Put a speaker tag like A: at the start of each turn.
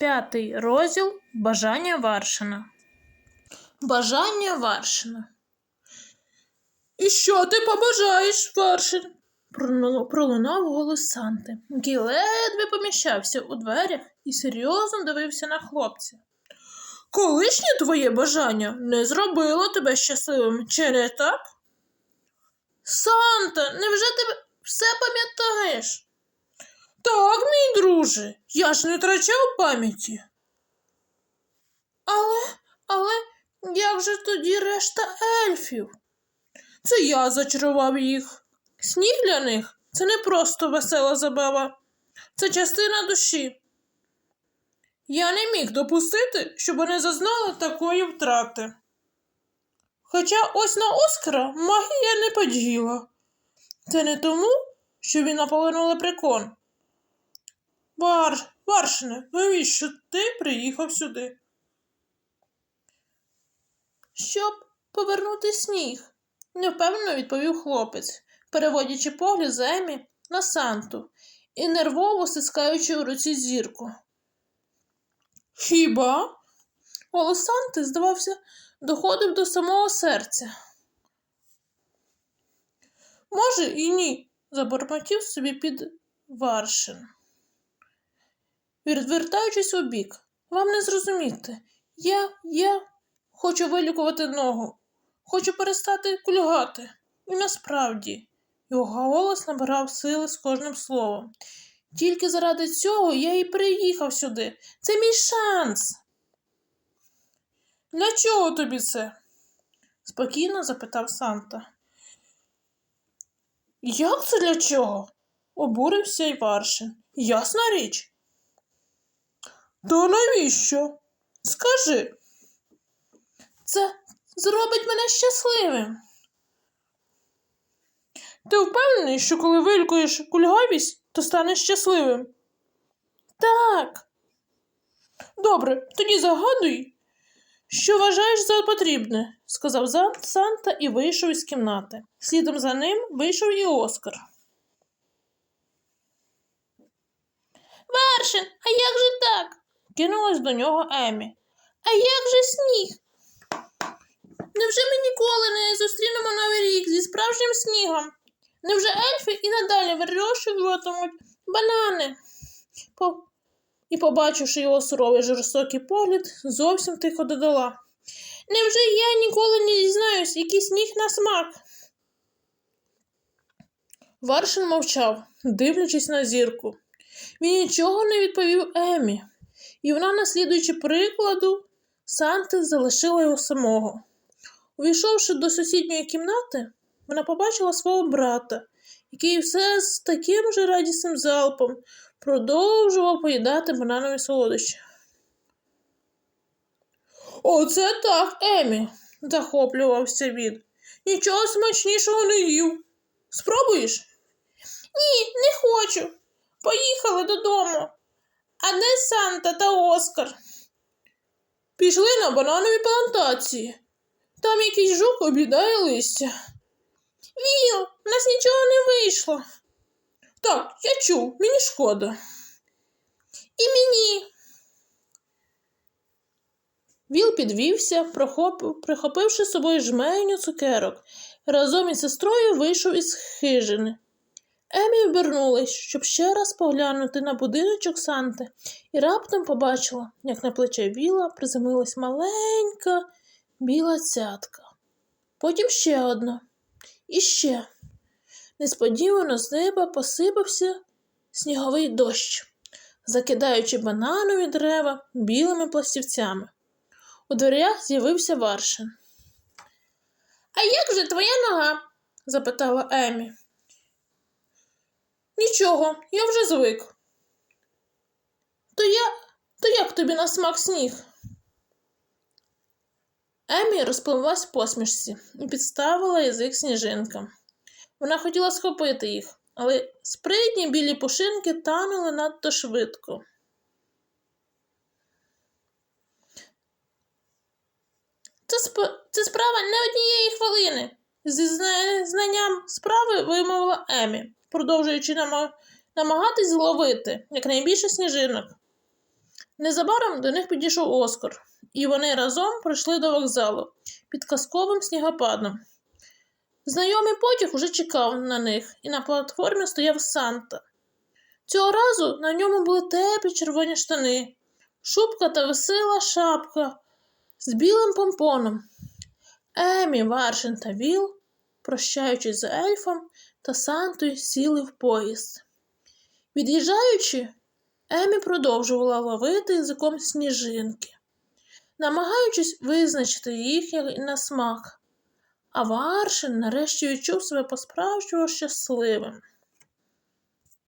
A: П'ятий розділ Бажання Варшина. Бажання Варшина. І що ти побажаєш, Варшин? Пролунав- голос Санти, який ледве поміщався у дверях і серйозно дивився на хлопця. Колишнє твоє бажання не зробило тебе щасливим, чи не так? Санта, невже ти все пам'ятаєш? Так, мій друже, я ж не втрачав пам'яті. Але, але як же тоді решта ельфів? Це я зачарував їх. Сніг для них це не просто весела забава, це частина душі. Я не міг допустити, щоб вони зазнали такої втрати. Хоча ось на Оскара магія не подіяла. Це не тому, що він наполовину лепрекон. Вар, Варшине, навіщо ти приїхав сюди? Щоб повернути сніг, невпевнено відповів хлопець, переводячи погляд з Емі на Санту і нервово стискаючи у руці зірку. Хіба? Голос Санти, здавався, доходив до самого серця. Може, і ні, забормотів собі під Варшин. Відвертаючись у бік, вам не зрозуміти. Я, я хочу вилікувати ногу, хочу перестати кульгати. І насправді його голос набирав сили з кожним словом. Тільки заради цього я і приїхав сюди. Це мій шанс. Для чого тобі це? спокійно запитав Санта. Як це для чого? обурився й Варшин. Ясна річ. То навіщо? Скажи. Це зробить мене щасливим. Ти впевнений, що коли вилікуєш кульгавість, то станеш щасливим? Так. Добре, тоді загадуй, що вважаєш за потрібне, сказав Санта і вийшов із кімнати. Слідом за ним вийшов і Оскар. Вершин, а як же? Кинулась до нього Емі. А як же сніг? Невже ми ніколи не зустрінемо новий рік зі справжнім снігом? Невже ельфи і надалі вирощуватимуть банани? По... І, побачивши його суровий жорстокий погляд, зовсім тихо додала. Невже я ніколи не дізнаюсь, який сніг на смак? Варшин мовчав, дивлячись на зірку. Він нічого не відповів Емі, і вона, наслідуючи прикладу, Санти залишила його самого. Увійшовши до сусідньої кімнати, вона побачила свого брата, який все з таким же радісним залпом продовжував поїдати бананові солодощі. Оце так, Емі, захоплювався він. Нічого смачнішого не їв. Спробуєш? Ні, не хочу. Поїхали додому. А де Санта та Оскар? Пішли на бананові плантації. Там якийсь жук об'їдає листя. Віл, в нас нічого не вийшло. Так, я чув, мені шкода. І мені. Віл підвівся, прихопивши з собою жменю цукерок. Разом із сестрою вийшов із хижини. Емі обернулась, щоб ще раз поглянути на будиночок Санти, і раптом побачила, як на плече Віла приземлилась маленька біла цятка. Потім ще одна. І ще. Несподівано з неба посипався сніговий дощ, закидаючи бананові дерева білими пластівцями. У дверях з'явився Варшин. А як же твоя нога? запитала Емі. Нічого, я вже звик. То я. То як тобі на смак сніг? Емі розпливлась в посмішці і підставила язик сніжинкам. Вона хотіла схопити їх, але спритні білі пушинки танули надто швидко. Це, сп... Це справа не однієї хвилини. Зі знанням справи вимовила Емі, продовжуючи намагатись зловити якнайбільше сніжинок. Незабаром до них підійшов Оскар, і вони разом прийшли до вокзалу під казковим снігопадом. Знайомий потяг уже чекав на них, і на платформі стояв Санта. Цього разу на ньому були теплі червоні штани, шубка та весела шапка з білим помпоном. Емі, Варшин та Віл, прощаючись з ельфом та Сантою, сіли в поїзд. Від'їжджаючи, Емі продовжувала ловити язиком сніжинки, намагаючись визначити їх на смак. А Варшин нарешті відчув себе по-справжньому щасливим.